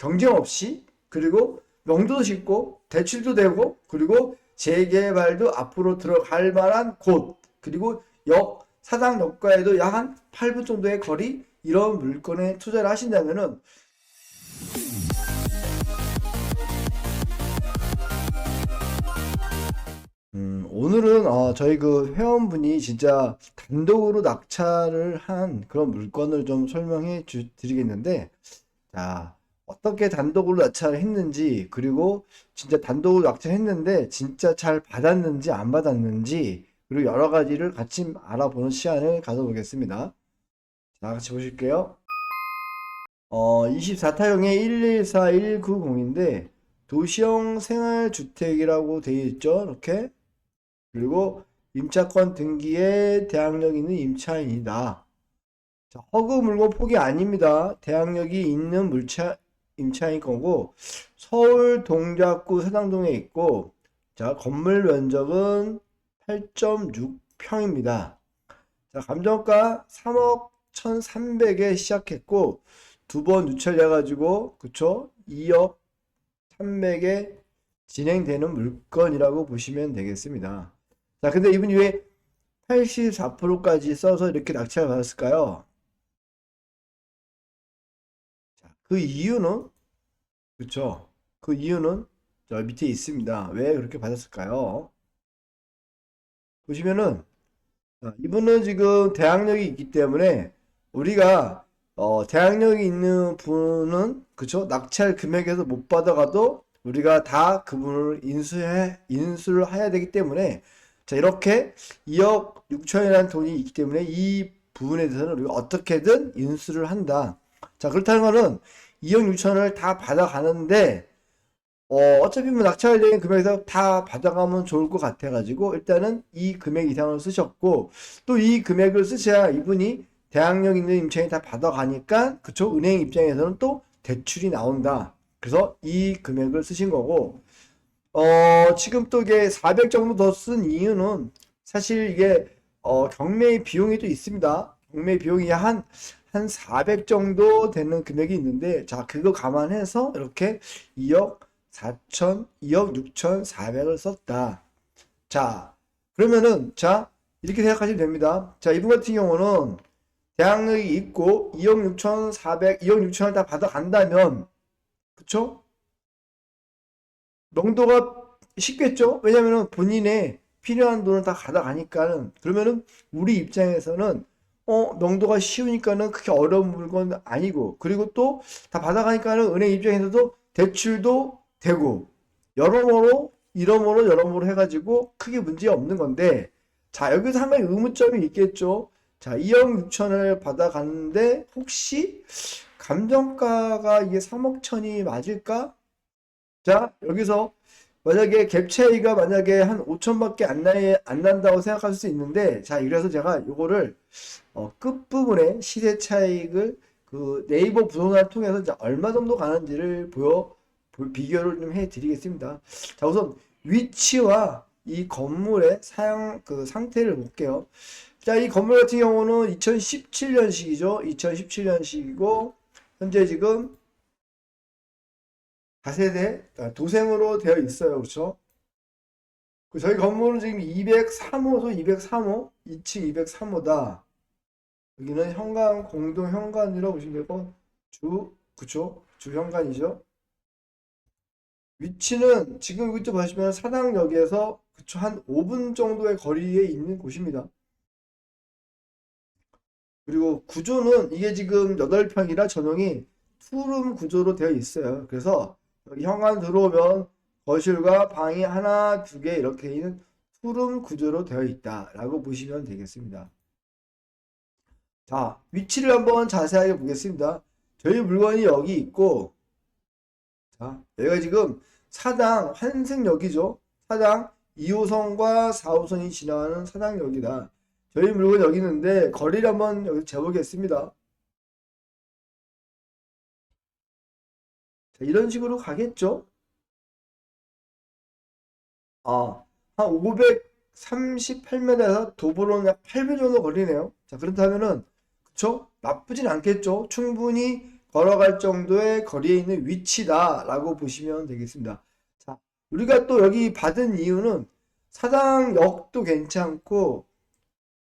경쟁 없이 그리고 명도도 쉽고 대출도 되고 그리고 재개발도 앞으로 들어갈 만한 곳 그리고 역 사당 역과에도 약 한 8분 정도의 거리 이런 물건에 투자를 하신다면은 음, 오늘은 어, 저희 그 회원분이 진짜 단독으로 낙찰을 한 그런 물건을 좀 설명해 주, 드리겠는데, 자, 어떻게 단독으로 낙찰을 했는지, 그리고 진짜 단독으로 낙찰했는데, 진짜 잘 받았는지, 안 받았는지, 그리고 여러 가지를 같이 알아보는 시간을 가져보겠습니다. 자, 같이 보실게요. 어, 24타형의 114190인데, 도시형 생활주택이라고 되어 있죠. 이렇게. 그리고 임차권 등기에 대항력 있는 임차인이다. 자, 허그 물건 포기 아닙니다. 대항력이 있는 물차 임차인 거고 서울 동작구 서당동에 있고 자, 건물 면적은 8.6평입니다. 자, 감정가 3억 1,300에 시작했고 두 번 유찰해 가지고 그쵸? 2억 300에 진행되는 물건이라고 보시면 되겠습니다. 자, 근데 이분이 왜 84%까지 써서 이렇게 낙찰을 받았을까요? 그 이유는, 그쵸. 그 이유는 저 밑에 있습니다. 왜 그렇게 받았을까요? 보시면은, 자, 이분은 지금 대항력이 있기 때문에 우리가 어, 대항력이 있는 분은 그쵸? 낙찰 금액에서 못 받아가도 우리가 다 그분을 인수해 인수를 해야 되기 때문에 자, 이렇게 2억 6천이라는 돈이 있기 때문에 이 부분에 대해서는 우리가 어떻게든 인수를 한다. 자, 그렇다는 거는 2억 6천을 다 받아가는데, 어, 어차피 뭐 낙찰된 금액에서 다 받아가면 좋을 것 같아가지고, 일단은 이 금액 이상을 쓰셨고, 또 이 금액을 쓰셔야 이분이 대항력 있는 임차인이 다 받아가니까, 그쵸? 은행 입장에서는 또 대출이 나온다. 그래서 이 금액을 쓰신 거고, 어, 지금 또 이게 400 정도 더 쓴 이유는 사실 이게 어, 경매 비용이 또 있습니다. 경매 비용이 한, 한 400 정도 되는 금액이 있는데, 자, 그거 감안해서 이렇게 2억 4천, 2억 6천 4백을 썼다. 자, 그러면은, 자, 이렇게 생각하시면 됩니다. 자, 이분 같은 경우는 대학력이 있고 2억 6천 4백, 2억 6천을 다 받아간다면, 그쵸? 명도가 쉽겠죠? 왜냐면은 본인의 필요한 돈을 다 가져가니까는 그러면은 우리 입장에서는 어 명도가 쉬우니까는 그렇게 어려운 물건 아니고 그리고 또 다 받아가니까는 은행 입장에서도 대출도 되고 여러모로 이러모로 여러모로 해가지고 크게 문제 없는 건데 자 여기서 한 가지 의문점이 있겠죠 자 2억 6천을 받아가는데 혹시 감정가가 이게 3억 천이 맞을까? 자, 여기서 만약에 갭 차이가 만약에 한 5천밖에 안, 나, 안 난다고 생각할 수 있는데, 자, 이래서 제가 요거를 어, 끝부분에 시세 차익을 그 네이버 부동산 통해서 이제 얼마 정도 가는지를 보여, 보- 비교를 좀 해 드리겠습니다. 자, 우선 위치와 이 건물의 사양, 그 상태를 볼게요. 자, 이 건물 같은 경우는 2017년식이죠. 2017년식이고, 현재 지금 다세대 아, 도생으로 되어 있어요. 그렇죠? 그 저희 건물은 지금 203호소 203호 2층 203호다. 여기는 현관 공동 현관이라고 보시면 되고 주 그쵸? 주 현관이죠. 위치는 지금 여기 또 보시면 사당역에서 그쵸 한 5분 정도의 거리에 있는 곳입니다. 그리고 구조는 이게 지금 8평이라 전용이 투룸 구조로 되어 있어요. 그래서 여기 현관 들어오면 거실과 방이 하나, 두 개 이렇게 있는 투룸 구조로 되어 있다 라고 보시면 되겠습니다. 자, 위치를 한번 자세하게 보겠습니다. 저희 물건이 여기 있고, 자, 여기가 지금 사당 환승역이죠. 사당 2호선과 4호선이 지나가는 사당역이다. 저희 물건 여기 있는데 거리를 한번 여기 재보겠습니다. 자, 이런 식으로 가겠죠? 아, 한 538m에서 도보로는 약 8분 정도 걸리네요. 자, 그렇다면은, 그쵸? 나쁘진 않겠죠? 충분히 걸어갈 정도의 거리에 있는 위치다라고 보시면 되겠습니다. 자, 우리가 또 여기 받은 이유는 사당역도 괜찮고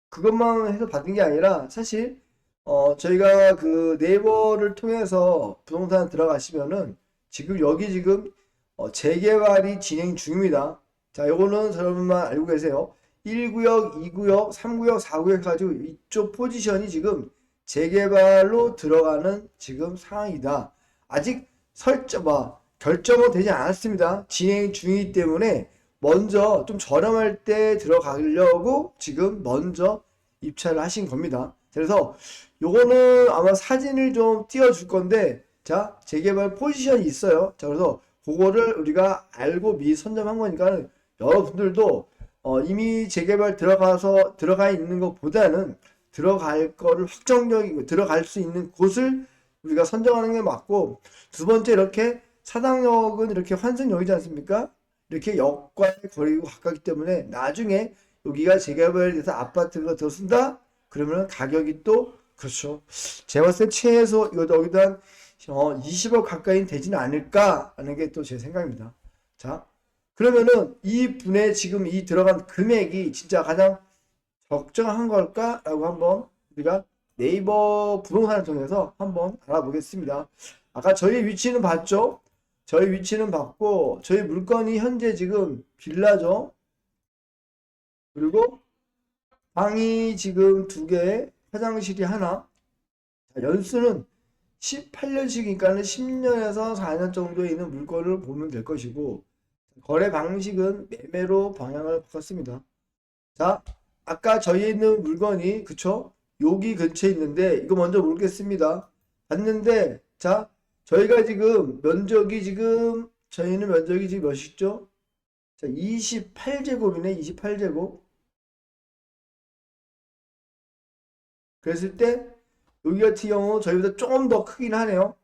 그것만 해서 받은 게 아니라 사실 어 저희가 그 네이버를 통해서 부동산 들어가시면은 지금 여기 지금 어 재개발이 진행 중입니다. 자, 요거는 여러분만 알고 계세요. 1구역, 2구역, 3구역, 4구역 가지고 이쪽 포지션이 지금 재개발로 들어가는 지금 상황이다. 아직 설정, 뭐, 결정은 되지 않았습니다. 진행 중이기 때문에 먼저 좀 저렴할 때 들어가려고 지금 먼저 입찰을 하신 겁니다. 그래서 요거는 아마 사진을 좀 띄워줄 건데, 자, 재개발 포지션이 있어요. 자, 그래서 그거를 우리가 알고 미 선점한 거니까 여러분들도 어, 이미 재개발 들어가서 들어가 있는 것보다는 들어갈 거를 확정적이고 들어갈 수 있는 곳을 우리가 선정하는 게 맞고 두 번째 이렇게 사당역은 이렇게 환승역이지 않습니까? 이렇게 역과의 거리가 가깝기 때문에 나중에 여기가 재개발이 돼서 아파트가 더 쓴다? 그러면 가격이 또 그렇죠. 제가 봤을 때 최소 여기도 한 어, 20억 가까이 되지는 않을까 하는 게 또 제 생각입니다. 자, 그러면은 이 분의 지금 이 들어간 금액이 진짜 가장 적정한 걸까라고 한번 우리가 네이버 부동산을 통해서 한번 알아보겠습니다. 아까 저희 위치는 봤죠? 저희 위치는 봤고 저희 물건이 현재 지금 빌라죠. 그리고 방이 지금 두 개, 화장실이 하나. 자, 연수는 18년씩이니까는 10년에서 4년 정도에 있는 물건을 보면 될 것이고 거래 방식은 매매로 방향을 바꿨습니다. 자, 아까 저희 있는 물건이 그쵸? 여기 근처에 있는데 이거 먼저 모르겠습니다. 봤는데 자, 저희가 지금 면적이 지금 저희는 면적이 지금 몇이죠? 자, 28제곱이네. 28제곱. 그랬을 때 여기 같은 경우 저희보다 조금 더 크긴 하네요.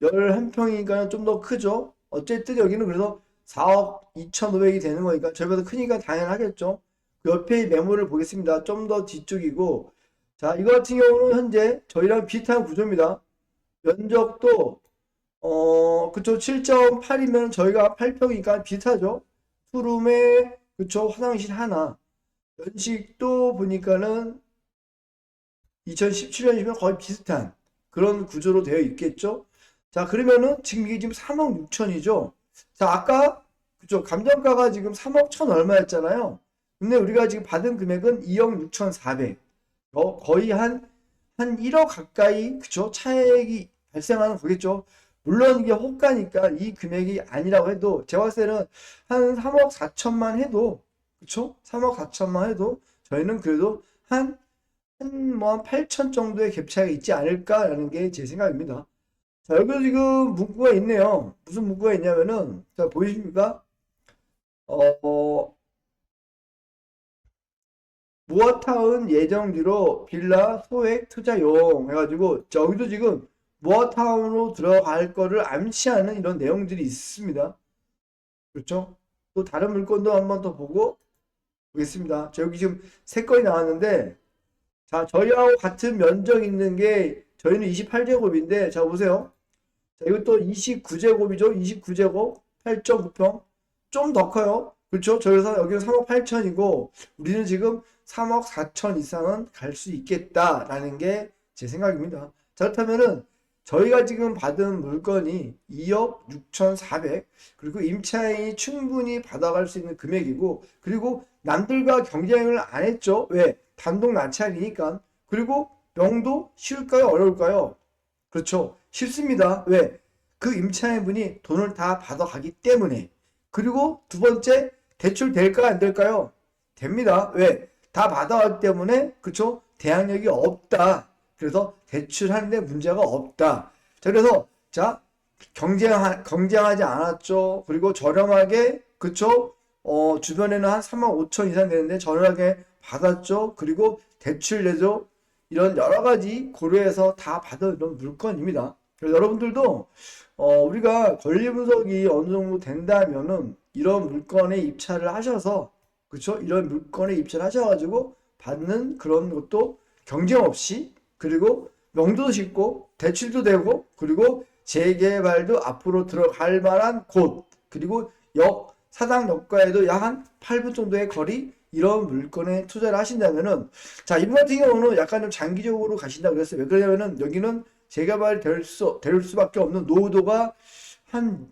11평이니까 좀 더 크죠? 어쨌든 여기는 그래서 4억 2,500이 되는 거니까 저희보다 크니까 당연하겠죠. 그 옆에 매물을 보겠습니다. 좀 더 뒤쪽이고 자 이거 같은 경우는 현재 저희랑 비슷한 구조입니다. 면적도 어 그쵸 7.8이면 저희가 8평이니까 비슷하죠. 투룸에 그쵸 화장실 하나 연식도 보니까는 2017년이면 거의 비슷한 그런 구조로 되어 있겠죠. 자, 그러면은 지금 이게 지금 3억 6천이죠. 자, 아까 그쪽 감정가가 지금 3억 1천 얼마였잖아요. 근데 우리가 지금 받은 금액은 2억 6천 4백. 어, 거의 한, 한 1억 가까이, 그쵸? 차액이 발생하는 거겠죠. 물론 이게 호가니까 이 금액이 아니라고 해도, 때는 한 3억 4천만 해도, 그쵸? 3억 4천만 해도, 저희는 그래도 한, 한, 뭐, 한 8천 정도의 갭 차이가 있지 않을까라는 게 제 생각입니다. 자, 여기도 지금 문구가 있네요. 무슨 문구가 있냐면은, 자, 보이십니까? 어, 어, 모아타운 예정지로 빌라 소액 투자용 해가지고, 저기도 지금 모아타운으로 들어갈 거를 암시하는 이런 내용들이 있습니다. 그렇죠? 또 다른 물건도 한번 더 보고 보겠습니다. 저 여기 지금 세 건이 나왔는데, 자, 저희하고 같은 면적 있는 게 저희는 28제곱인데 자 보세요. 자, 이것도 29제곱이죠. 29제곱 8.9평 좀 더 커요. 그렇죠? 저희서 여기는 3억 8천이고 우리는 지금 3억 4천 이상은 갈 수 있겠다라는 게 제 생각입니다. 자, 그렇다면은 저희가 지금 받은 물건이 2억 6,400 그리고 임차인이 충분히 받아갈 수 있는 금액이고 그리고 남들과 경쟁을 안 했죠. 왜? 단독 낙찰이니까. 그리고 명도 쉬울까요? 어려울까요? 그렇죠. 쉽습니다. 왜? 그 임차인분이 돈을 다 받아가기 때문에. 그리고 두 번째, 대출 될까 안 될까요? 됩니다. 왜? 다 받아가기 때문에, 그렇죠? 대항력이 없다. 그래서 대출하는데 문제가 없다. 자, 그래서, 자, 경쟁하, 경쟁하지 않았죠. 그리고 저렴하게, 그쵸? 어, 주변에는 한 3만 5천 이상 되는데 저렴하게 받았죠. 그리고 대출 내죠. 이런 여러 가지 고려해서 다 받은 이런 물건입니다. 그래서 여러분들도 어, 우리가 권리 분석이 어느 정도 된다면은 이런 물건에 입찰을 하셔서 그렇죠? 이런 물건에 입찰을 하셔가지고 받는 그런 것도 경쟁 없이 그리고 명도도 짓고 대출도 되고 그리고 재개발도 앞으로 들어갈 만한 곳 그리고 역 사당 역과에도 약 한 8분 정도의 거리 이런 물건에 투자를 하신다면은 자 이분 같은 경우는 약간 좀 장기적으로 가신다 그랬어요. 왜 그러냐면은 여기는 재개발 될 수, 될 수밖에 없는 노후도가 한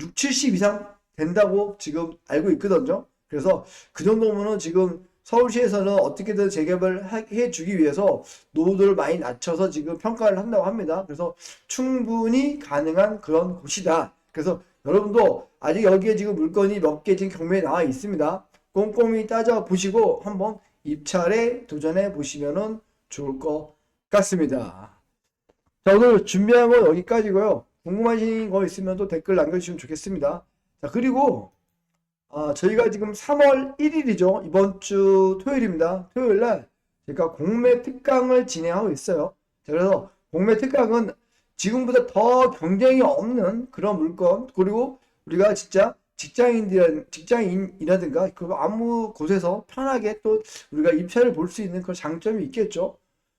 6, 70 이상 된다고 지금 알고 있거든요. 그래서 그 정도면은 지금 서울시에서는 어떻게든 재개발해 주기 위해서 노후도를 많이 낮춰서 지금 평가를 한다고 합니다. 그래서 충분히 가능한 그런 곳이다. 그래서 여러분도 아직 여기에 지금 물건이 몇 개 지금 경매에 나와 있습니다. 꼼꼼히 따져 보시고 한번 입찰에 도전해 보시면은 좋을 것 같습니다. 자, 오늘 준비한 건 여기까지고요. 궁금하신 거 있으면 또 댓글 남겨주시면 좋겠습니다. 자, 그리고 아, 저희가 지금 3월 1일이죠. 이번 주 토요일입니다. 토요일 날 제가 공매 특강을 진행하고 있어요. 자, 그래서 공매 특강은 지금보다 더 경쟁이 없는 그런 물건 그리고 우리가 진짜 직장인들 직장인이라든가 그 아무 곳에서 편하게 또 우리가 입찰을 볼 수 있는 그런 장점이 있겠죠.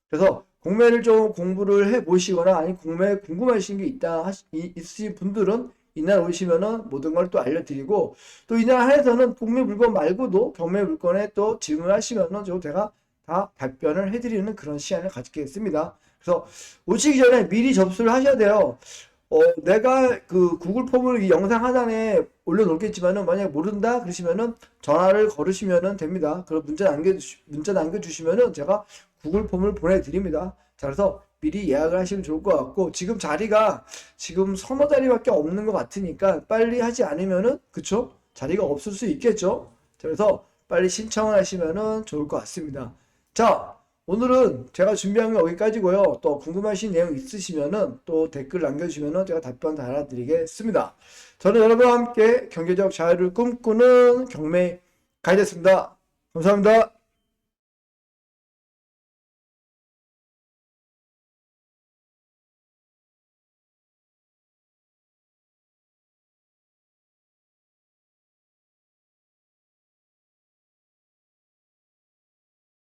그래서 공매를 좀 공부를 해 보시거나 아니 공매에 궁금하신 게 있다 하시, 이- 있으신 분들은 이날 오시면은 모든 걸 또 알려드리고 또 이날 한해서는 공매 물건 말고도 경매 물건에 또 질문하시면은 저 제가 다 답변을 해드리는 그런 시간을 갖겠습니다. 그래서 오시기 전에 미리 접수를 하셔야 돼요. 어, 내가 그 구글 폼을 이 영상 하단에 올려놓겠지만은 만약에 모른다 그러시면은 전화를 걸으시면은 됩니다. 그럼 문자 남겨주시, 문자 남겨주시면은 제가 구글 폼을 보내드립니다. 자, 그래서 미리 예약을 하시면 좋을 것 같고 지금 자리가 지금 서너 자리밖에 없는 것 같으니까 빨리 하지 않으면은 그쵸? 자리가 없을 수 있겠죠? 자, 그래서 빨리 신청을 하시면은 좋을 것 같습니다. 자, 오늘은 제가 준비한 건 여기까지고요. 또 궁금하신 내용 있으시면은 또 댓글 남겨주시면은 제가 답변 달아드리겠습니다. 저는 여러분과 함께 경제적 자유를 꿈꾸는 경매 가이드였습니다. 감사합니다.